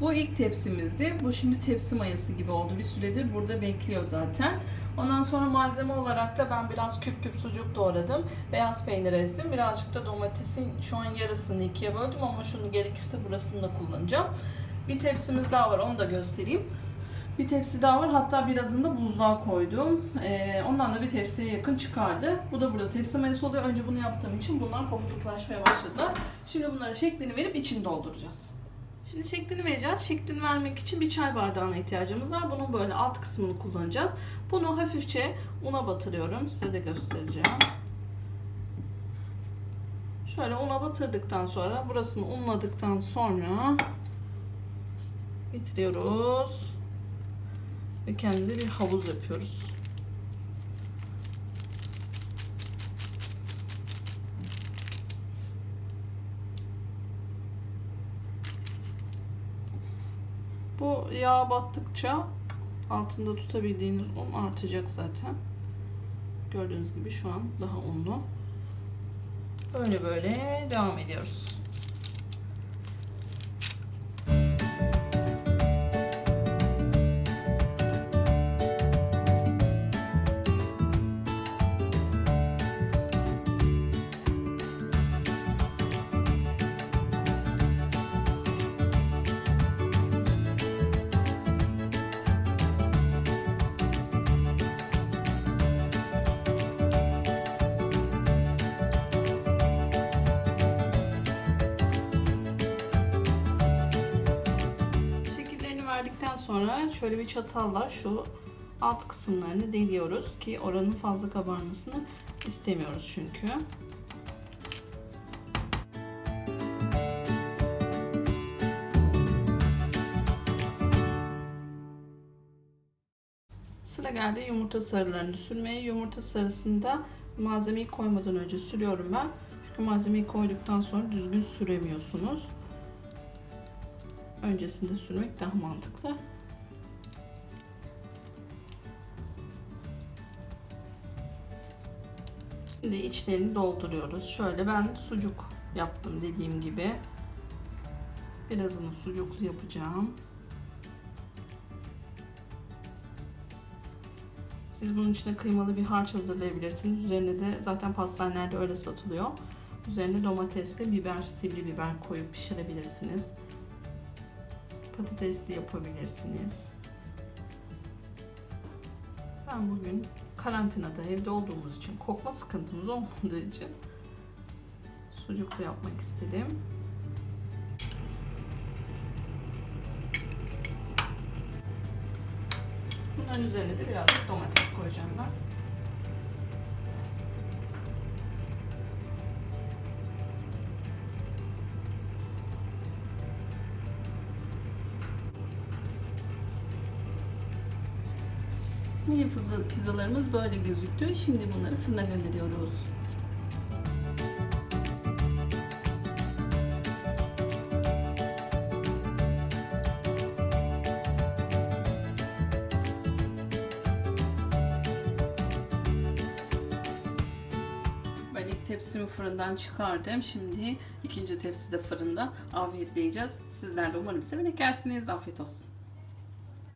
Bu ilk tepsimizdi. Bu şimdi tepsi mayası gibi oldu. Bir süredir burada bekliyor zaten. Ondan sonra malzeme olarak da ben biraz küp küp sucuk doğradım. Beyaz peynir ezdim. Birazcık da domatesin şu an yarısını ikiye böldüm ama şunu gerekirse burasını da kullanacağım. Bir tepsimiz daha var onu da göstereyim. Bir tepsi daha var. Hatta birazını da buzluğa koydum. Ee, ondan da bir tepsiye yakın çıkardı. Bu da burada tepsi mayası oluyor. Önce bunu yaptığım için bunlar pofuduklaşmaya başladılar. Şimdi bunlara şeklini verip içini dolduracağız. Şimdi şeklini vereceğiz. Şeklini vermek için bir çay bardağına ihtiyacımız var. Bunun böyle alt kısmını kullanacağız. Bunu hafifçe una batırıyorum. Size de göstereceğim. Şöyle una batırdıktan sonra burasını unladıktan sonra bitiriyoruz. Ve kendimize bir havuz yapıyoruz. Bu yağ battıkça altında tutabildiğiniz un artacak zaten. Gördüğünüz gibi şu an daha unlu. Böyle böyle devam ediyoruz. Verdikten sonra şöyle bir çatalla şu alt kısımlarını deliyoruz ki oranın fazla kabarmasını istemiyoruz çünkü. Sıra geldi yumurta sarılarını sürmeye. Yumurta sarısında malzemeyi koymadan önce sürüyorum ben. Çünkü malzemeyi koyduktan sonra düzgün süremiyorsunuz. Öncesinde sürmek daha mantıklı. Şimdi içlerini dolduruyoruz. Şöyle ben sucuk yaptım dediğim gibi. Birazını sucuklu yapacağım. Siz bunun içine kıymalı bir harç hazırlayabilirsiniz. Üzerine de zaten pastanelerde öyle satılıyor. Üzerine domatesle biber, sivri biber koyup pişirebilirsiniz. Patatesli yapabilirsiniz. Ben bugün karantinada evde olduğumuz için, kokma sıkıntımız olmadığı için sucuklu yapmak istedim. Bunların üzerine de birazcık domates koyacağım ben. Mini pizza, pizzalarımız böyle gözüktü. Şimdi bunları fırına gönderiyoruz. Ben ilk tepsimi fırından çıkardım. Şimdi ikinci tepsi de fırında. Afiyetle yiyeceğiz. Sizler de umarım severek yersiniz. Afiyet olsun.